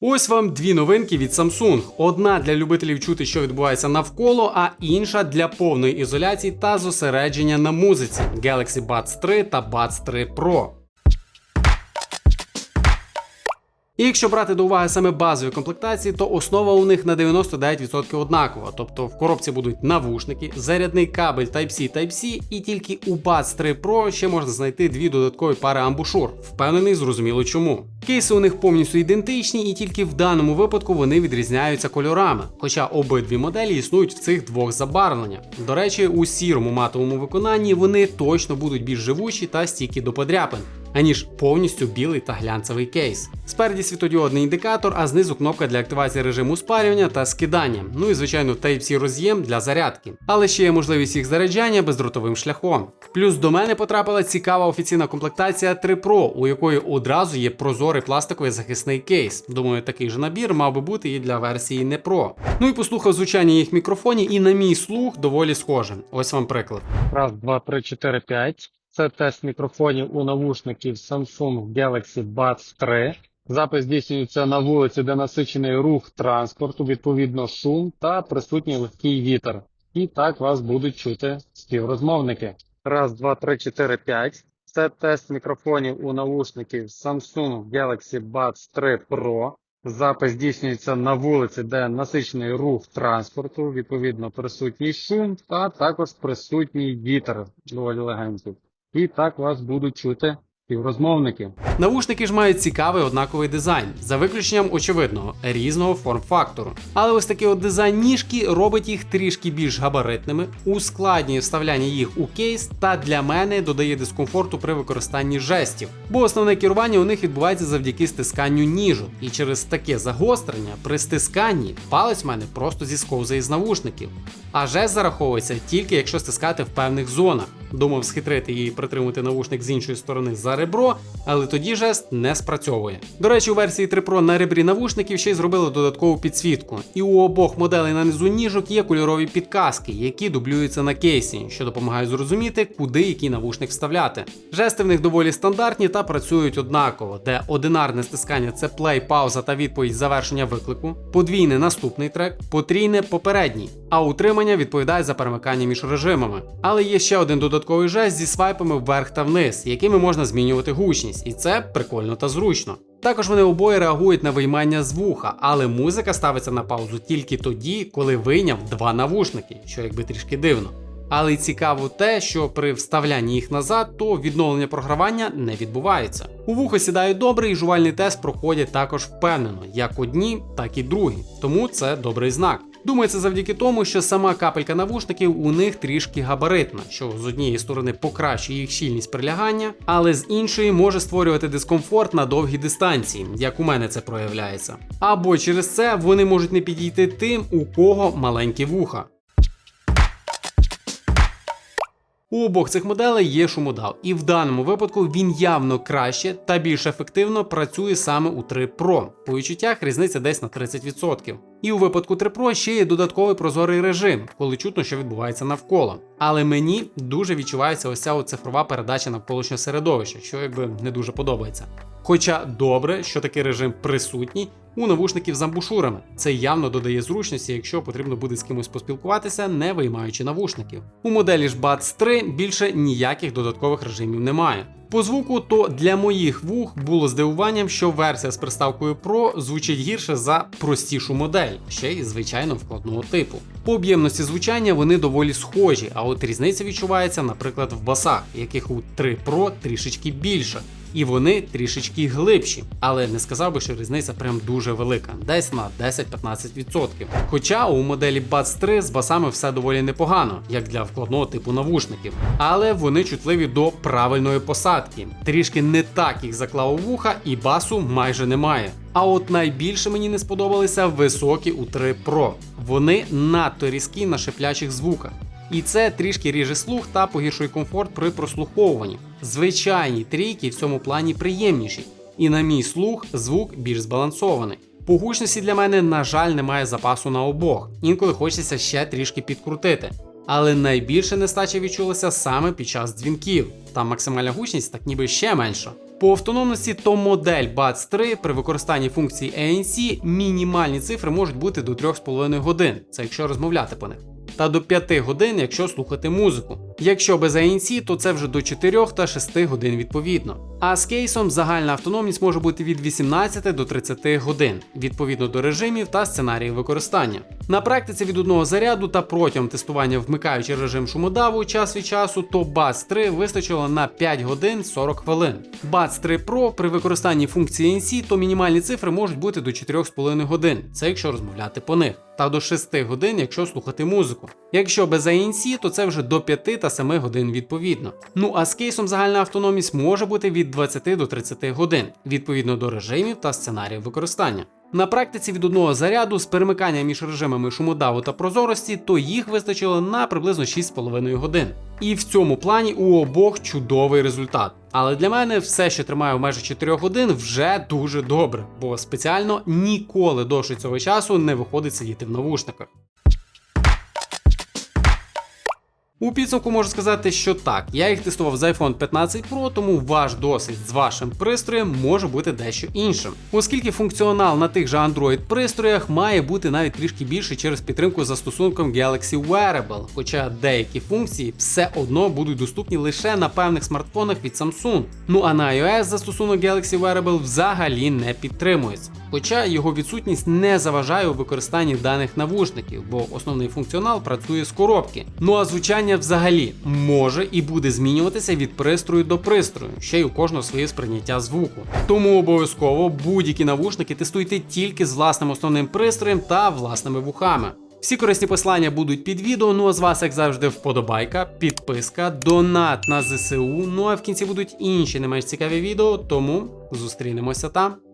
Ось вам дві новинки від Samsung. Одна для любителів чути, що відбувається навколо, а інша для повної ізоляції та зосередження на музиці Galaxy Buds 3 та Buds 3 Pro. І якщо брати до уваги саме базові комплектації, то основа у них на 99% однакова. Тобто в коробці будуть навушники, зарядний кабель Type-C Type-C, і тільки у Buds 3 Pro ще можна знайти дві додаткові пари амбушур. Впевнений, зрозуміло чому. Кейси у них повністю ідентичні, і тільки в даному випадку вони відрізняються кольорами. Хоча обидві моделі існують в цих двох забарвленнях. До речі, у сірому матовому виконанні вони точно будуть більш живучі та стійкі до подряпин аніж повністю білий та глянцевий кейс. Спереді світодіодний індикатор, а знизу кнопка для активації режиму спалювання та скидання. Ну і звичайно Type-C роз'єм для зарядки. Але ще є можливість їх заряджання бездротовим шляхом. Плюс до мене потрапила цікава офіційна комплектація 3 Pro, у якої одразу є прозорий пластиковий захисний кейс. Думаю, такий же набір мав би бути і для версії не Pro. Ну і послухав звучання їх мікрофонів, і на мій слух доволі схоже. Ось вам приклад. Раз, два, три, чотири, п'ять. Це тест мікрофонів у навушників Samsung Galaxy Buds 3. Запис здійснюється на вулиці, де насичений рух транспорту, відповідно шум та присутній легкий вітер. І так вас будуть чути співрозмовники. Раз, два, три, чотири, п'ять. Це тест мікрофонів у навушників Samsung Galaxy Buds 3 Pro. Запис здійснюється на вулиці, де насичений рух транспорту, відповідно присутній шум, та також присутній вітер доволі легенький. І так вас будуть чути співрозмовники. Навушники ж мають цікавий однаковий дизайн, за виключенням очевидного різного форм-фактору. Але ось такий от дизайн ніжки робить їх трішки більш габаритними, ускладнює вставляння їх у кейс та для мене додає дискомфорту при використанні жестів. Бо основне керування у них відбувається завдяки стисканню ніжок, і через таке загострення при стисканні палець в мене просто зісковзає з навушників. А жест зараховується тільки якщо стискати в певних зонах. Думав схитрити і притримати навушник з іншої сторони за ребро, але тоді жест не спрацьовує. До речі, у версії 3 Pro на ребрі навушників ще й зробили додаткову підсвітку. І у обох моделей на низу ніжок є кольорові підказки, які дублюються на кейсі, що допомагають зрозуміти, куди який навушник вставляти. Жести в них доволі стандартні та працюють однаково, де одинарне стискання це плей, пауза та відповідь завершення виклику, подвійне наступний трек, потрійне попередній, а утримання відповідає за перемикання між режимами. Але є ще один додатковий жест зі свайпами вверх та вниз, якими можна змінювати гучність, і це прикольно та зручно. Також вони обоє реагують на виймання з вуха, але музика ставиться на паузу тільки тоді, коли вийняв два навушники, що якби трішки дивно. Але цікаво те, що при вставлянні їх назад, то відновлення програвання не відбувається. У вухо сідають добре, і жувальний тест проходять також впевнено, як одні, так і другі. Тому це добрий знак. Це завдяки тому, що сама капелька навушників у них трішки габаритна, що з однієї сторони покращує їх щільність прилягання, але з іншої може створювати дискомфорт на довгі дистанції, як у мене це проявляється. Або через це вони можуть не підійти тим, у кого маленькі вуха. У обох цих моделей є шумодав, і в даному випадку він явно краще та більш ефективно працює саме у 3 Pro. По відчуттях різниця десь на 30%. І у випадку 3 Pro ще є додатковий прозорий режим, коли чутно, що відбувається навколо. Але мені дуже відчувається ось ця цифрова передача навколишнього середовища, що якби не дуже подобається. Хоча добре, що такий режим присутній у навушників з амбушурами. Це явно додає зручності, якщо потрібно буде з кимось поспілкуватися, не виймаючи навушників. У моделі ж Buds 3 більше ніяких додаткових режимів немає. По звуку, то для моїх вух було здивуванням, що версія з приставкою Pro звучить гірше за простішу модель, ще й звичайно вкладного типу. По об'ємності звучання вони доволі схожі, а от різниця відчувається, наприклад, в басах, яких у 3 Pro трішечки більше. І вони трішечки глибші, але не сказав би, що різниця прям дуже велика, десь на 10-15%. Хоча у моделі Buds 3 з басами все доволі непогано, як для вкладного типу навушників. Але вони чутливі до правильної посадки. Трішки не так їх заклав у вуха, і басу майже немає. А от найбільше мені не сподобалися високі у 3 Pro. Вони надто різкі на шиплячих звуках. І це трішки ріже слух та погіршує комфорт при прослуховуванні. Звичайні трійки в цьому плані приємніші, і на мій слух звук більш збалансований. По гучності для мене, на жаль, немає запасу на обох, інколи хочеться ще трішки підкрутити. Але найбільше нестача відчулася саме під час дзвінків. Там максимальна гучність так ніби ще менша. По автономності то модель Buds 3 при використанні функції ANC мінімальні цифри можуть бути до 3,5 годин, це якщо розмовляти по них. Та до 5 годин, якщо слухати музику. Якщо без ANC, то це вже до 4 та 6 годин відповідно. А з кейсом загальна автономність може бути від 18 до 30 годин, відповідно до режимів та сценаріїв використання. На практиці від одного заряду та протягом тестування вмикаючи режим шумодаву час від часу, то Buds 3 вистачило на 5 годин 40 хвилин. Buds 3 Pro при використанні функції ANC, то мінімальні цифри можуть бути до 4,5 годин, це якщо розмовляти по них, та до 6 годин, якщо слухати музику. Якщо без ANC, то це вже до 5 та 7 годин відповідно. Ну а з кейсом загальна автономність може бути від 20 до 30 годин, відповідно до режимів та сценаріїв використання. На практиці від одного заряду з перемиканням між режимами шумодаву та прозорості, то їх вистачило на приблизно 6,5 годин. І в цьому плані у обох чудовий результат. Але для мене все, що тримає в межах 4 годин, вже дуже добре, бо спеціально ніколи довше цього часу не виходить сидіти в навушниках. У підсумку можу сказати, що так, я їх тестував з iPhone 15 Pro, тому ваш досвід з вашим пристроєм може бути дещо іншим. Оскільки функціонал на тих же Android пристроях має бути навіть трішки більше через підтримку застосунком Galaxy Wearable, хоча деякі функції все одно будуть доступні лише на певних смартфонах від Samsung. Ну а на iOS застосунок Galaxy Wearable взагалі не підтримується. Хоча його відсутність не заважає у використанні даних навушників, бо основний функціонал працює з коробки. Ну а звучання взагалі може і буде змінюватися від пристрою до пристрою, ще й у кожного своє сприйняття звуку. Тому обов'язково будь-які навушники тестуйте тільки з власним основним пристроєм та власними вухами. Всі корисні послання будуть під відео. Ну а з вас, як завжди, вподобайка, підписка, донат на ЗСУ. Ну а в кінці будуть інші не менш цікаві відео, тому зустрінемося там.